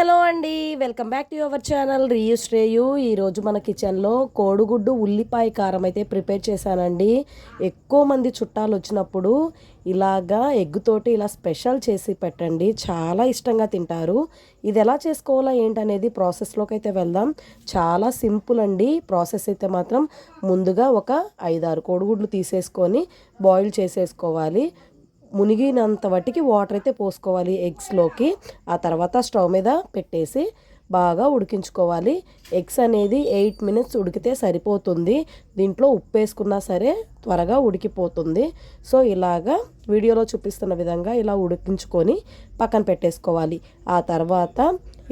Hello అండి. Welcome back to your channel. Reuse రేయు ఈరోజు మన కిచెన్లో కోడిగుడ్డు ఉల్లిపాయ కారం అయితే ప్రిపేర్ చేశానండి. ఎక్కువ మంది చుట్టాలు వచ్చినప్పుడు ఇలాగా ఎగ్గుతోటి ఇలా స్పెషల్ చేసి పెట్టండి. చాలా ఇష్టంగా తింటారు. ఇది ఎలా చేసుకోవాలా ఏంటనేది ప్రాసెస్లోకి అయితే వెళ్దాం. చాలా సింపుల్ అండి. ప్రాసెస్ అయితే మాత్రం ముందుగా ఒక ఐదారు కోడిగుడ్లు తీసేసుకొని బాయిల్ చేసేసుకోవాలి. మునిగినంత వాటికి వాటర్ అయితే పోసుకోవాలి ఎగ్స్లోకి ఆ తర్వాత స్టవ్ మీద పెట్టేసి బాగా ఉడికించుకోవాలి. ఎగ్స్ అనేది ఎయిట్ మినిట్స్ ఉడికితే సరిపోతుంది. దీంట్లో ఉప్పు వేసుకున్నా సరే త్వరగా ఉడికిపోతుంది. సో ఇలాగా వీడియోలో చూపిస్తున్న విధంగా ఇలా ఉడికించుకొని పక్కన పెట్టేసుకోవాలి. ఆ తర్వాత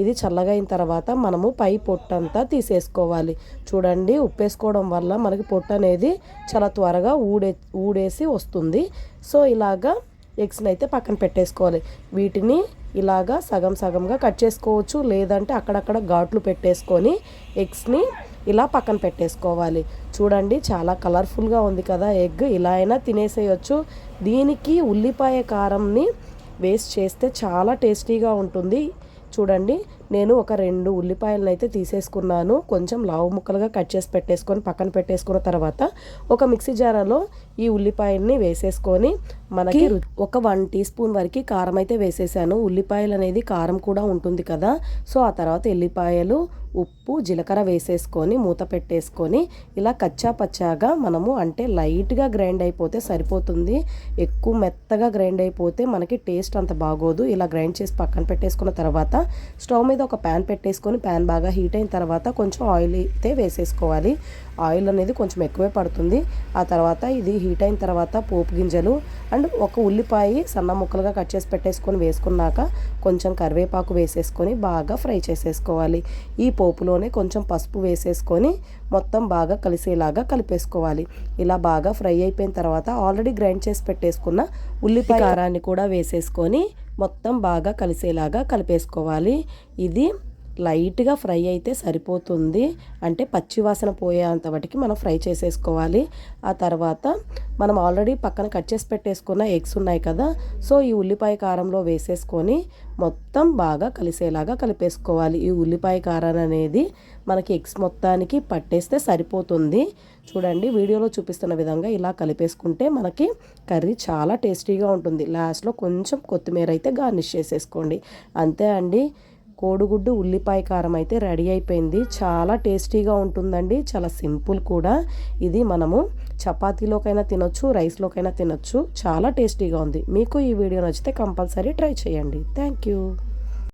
ఇది చల్లగా అయిన తర్వాత మనము పై పొట్టంతా తీసేసుకోవాలి. చూడండి ఉప్పు వేసుకోవడం వల్ల మనకి పొట్టు అనేది చాలా త్వరగా ఊడే ఊడేసి వస్తుంది. సో ఇలాగా ఎగ్స్ని అయితే పక్కన పెట్టేసుకోవాలి. వీటిని ఇలాగా సగం సగంగా కట్ చేసుకోవచ్చు. లేదంటే అక్కడక్కడ ఘాట్లు పెట్టేసుకొని ఎగ్స్ని ఇలా పక్కన పెట్టేసుకోవాలి. చూడండి చాలా కలర్ఫుల్గా ఉంది కదా ఎగ్. ఇలా అయినా తినేసేయచ్చు. దీనికి ఉల్లిపాయ కారంని వేస్ట్ చేస్తే చాలా టేస్టీగా ఉంటుంది. చూడండి నేను ఒక రెండు ఉల్లిపాయలను అయితే తీసేసుకున్నాను. కొంచెం లావు ముక్కలుగా కట్ చేసి పెట్టేసుకొని పక్కన పెట్టేసుకున్న తర్వాత ఒక మిక్సీ జారాలో ఈ ఉల్లిపాయల్ని వేసేసుకొని మనకి ఒక వన్ టీ స్పూన్ వరకు కారం అయితే వేసేసాను. ఉల్లిపాయలు అనేది కారం కూడా ఉంటుంది కదా. సో ఆ తర్వాత ఎల్లిపాయలు ఉప్పు జీలకర్ర వేసేసుకొని మూత పెట్టేసుకొని ఇలా కచ్చా పచ్చాగా మనము అంటే లైట్గా గ్రైండ్ అయిపోతే సరిపోతుంది. ఎక్కువ మెత్తగా గ్రైండ్ అయిపోతే మనకి టేస్ట్ అంత బాగోదు. ఇలా గ్రైండ్ చేసి పక్కన పెట్టేసుకున్న తర్వాత స్టవ్ మీద ఒక ప్యాన్ పెట్టేసుకొని ప్యాన్ బాగా హీట్ అయిన తర్వాత కొంచెం ఆయిల్ అయితే వేసేసుకోవాలి. ఆయిల్ అనేది కొంచెం ఎక్కువే పడుతుంది. ఆ తర్వాత ఇది హీట్ అయిన తర్వాత పోపు గింజలు అండ్ ఒక ఉల్లిపాయ సన్న ముక్కలుగా కట్ చేసి పెట్టేసుకొని వేసుకున్నాక కొంచెం కరివేపాకు వేసేసుకొని బాగా ఫ్రై చేసేసుకోవాలి. ఈ పోపులోనే కొంచెం పసుపు వేసేసుకొని మొత్తం బాగా కలిసేలాగా కలిపేసుకోవాలి. ఇలా బాగా ఫ్రై అయిపోయిన తర్వాత ఆల్రెడీ గ్రైండ్ చేసి పెట్టేసుకున్న ఉల్లిపాయ కారాన్ని కూడా వేసేసుకొని మొత్తం బాగా కలిసేలాగా కలిపేసుకోవాలి. ఇది లైట్గా ఫ్రై అయితే సరిపోతుంది. అంటే పచ్చి వాసన పోయేంత వాటికి మనం ఫ్రై చేసేసుకోవాలి. ఆ తర్వాత మనం ఆల్రెడీ పక్కన కట్ చేసి పెట్టేసుకున్న ఎగ్స్ ఉన్నాయి కదా సో ఈ ఉల్లిపాయ కారంలో వేసేసుకొని మొత్తం బాగా కలిసేలాగా కలిపేసుకోవాలి. ఈ ఉల్లిపాయ కారం అనేది మనకి ఎగ్స్ మొత్తానికి పట్టేస్తే సరిపోతుంది. చూడండి వీడియోలో చూపిస్తున్న విధంగా ఇలా కలిపేసుకుంటే మనకి కర్రీ చాలా టేస్టీగా ఉంటుంది. లాస్ట్లో కొంచెం కొత్తిమీర అయితే గార్నిష్ చేసేసుకోండి. అంతే అండి. కోడిగుడ్డు ఉల్లిపాయ కారం అయితే రెడీ అయిపోయింది. చాలా టేస్టీగా ఉంటుందండి. చాలా సింపుల్ కూడా. ఇది మనము చపాతీలోకైనా తినొచ్చు రైస్లోకైనా తినొచ్చు. చాలా టేస్టీగా ఉంది. మీకు ఈ వీడియో నచ్చితే కంపల్సరీ ట్రై చేయండి. Thank you.